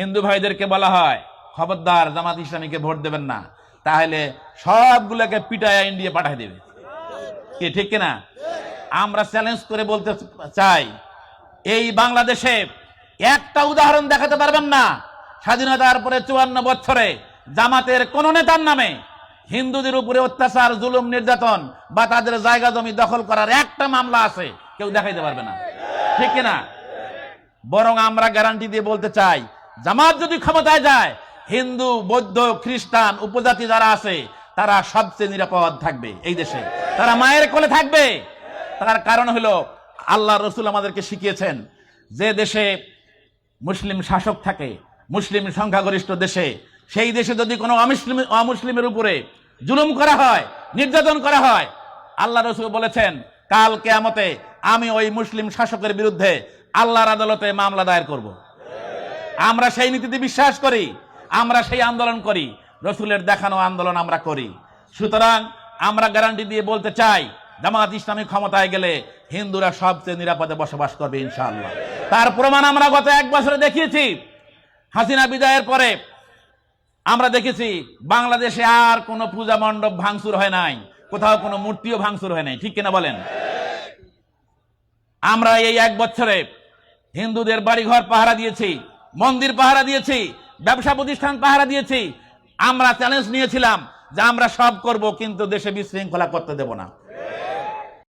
হিন্দু ভাইদেরকে বলা হয়, খবরদার জামাত ইসলামীকে ভোট দেবেন না। তাহলে সবগুলোকে পিটায় ইন্ডিয়া পাঠায় দেবে। কি, ঠিক কিনা? আমরা চ্যালেঞ্জ করে বলতে চাই, এই বাংলাদেশে একটা উদাহরণ দেখাতে পারবেন না। স্বাধীনতার পরে চুয়ান্ন বছরে জামাতের কোন নেতার নামে হিন্দুদের উপরে অত্যাচার, জুলুম, নির্যাতন বা তাদের জায়গা জমি দখল করার একটা মামলা আছে, কেউ দেখাইতে পারবে না। ঠিক কিনা? বরং আমরা গ্যারান্টি দিয়ে বলতে চাই জামাত যদি ক্ষমতায় যায়, হিন্দু, বৌদ্ধ, খ্রিস্টান, উপজাতি যারা আছে, তারা সবচেয়ে নিরাপদ থাকবে এই দেশে তারা মায়ের কোলে থাকবে তার কারণ হলো, আল্লাহ রসুল আমাদেরকে শিখিয়েছেন যে দেশে মুসলিম শাসক থাকে, মুসলিম সংখ্যাগরিষ্ঠ দেশে, সেই দেশে যদি কোনো অমুসলিম, অমুসলিমের উপরে জুলুম করা হয়, নির্যাতন করা হয়, আল্লাহ রসুল বলেছেন, কাল কেয়ামতে আমি ওই মুসলিম শাসকের বিরুদ্ধে আল্লাহর আদালতে মামলা দায়ের করব। আমরা সেই নীতিতে বিশ্বাস করি, আমরা সেই আন্দোলন করি, রসুলের দেখানো আন্দোলন আমরা করি। সুতরাং আমরা গ্যারান্টি দিয়ে বলতে চাই, জামাত ইসলামী ক্ষমতায় গেলে হিন্দুরা সবচেয়ে নিরাপদে বসবাস করবে ইনশাআল্লাহ। তার প্রমাণ আমরা গত এক বছরে দেখিয়েছি, হাসিনা বিদায়ের পরে আমরা দেখেছি বাংলাদেশে আর কোনো পূজা মণ্ডপ ভাঙচুর হয় নাই, কোথাও কোনো মূর্তিও ভাঙচুর হয় নাই, ঠিক কিনা বলেন? আমরা এই এক বছরে হিন্দুদের বাড়িঘর পাহারা দিয়েছি মন্দির পাহারা দিয়েছি, ব্যবসা প্রতিষ্ঠান পাহারা দিয়েছি। আমরা চ্যালেঞ্জ নিয়েছিলাম যে আমরা সব করব, কিন্তু দেশে বিশৃঙ্খলা করতে দেব না।